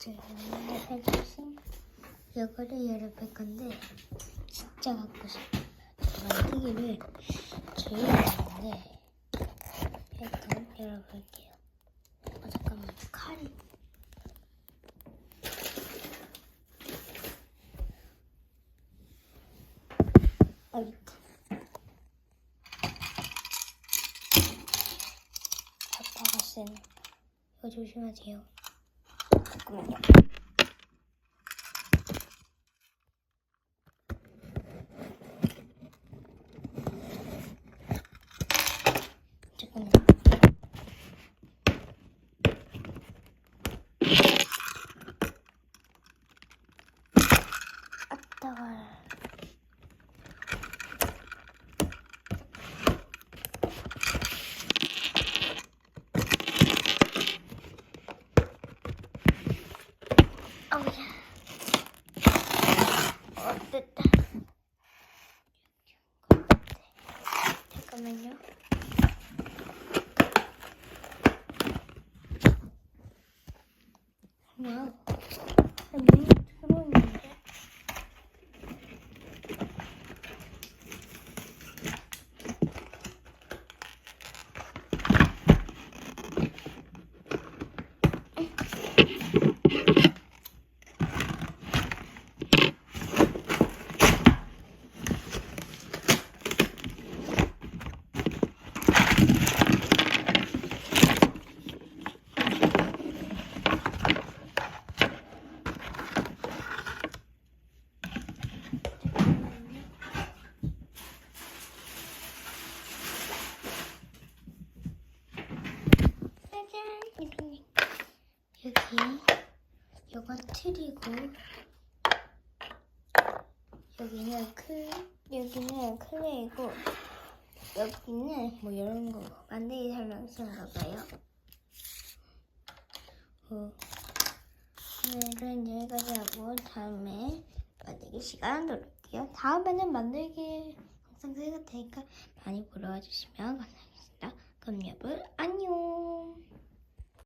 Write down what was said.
제가 해주신 이거를 열어볼 건데 진짜 갖고 싶어요. 만들기를 제일 좋아하는데 일단 열어볼게요. 아 잠깐만 칼이 아 밑에 잡다가 쓰는 이거 조심하세요. 잠깐만요. 잠깐만요. 아, 따가워. 어우야. 어, 됐다. 잠깐만요. 와우. 너무 들어오는데? 짜잔! 여기, 요건 틀이고, 여기는 클, 여기는 클레이고, 여기는 뭐 이런 거 만들기 설명서인가 봐요. 어, 오늘은 여기까지 하고 다음에 만들기 시간 놓을게요. 다음에는 만들기 영상 찍을 테니까 많이 보러 와주시면 감사하겠습니다. 그럼 여러분.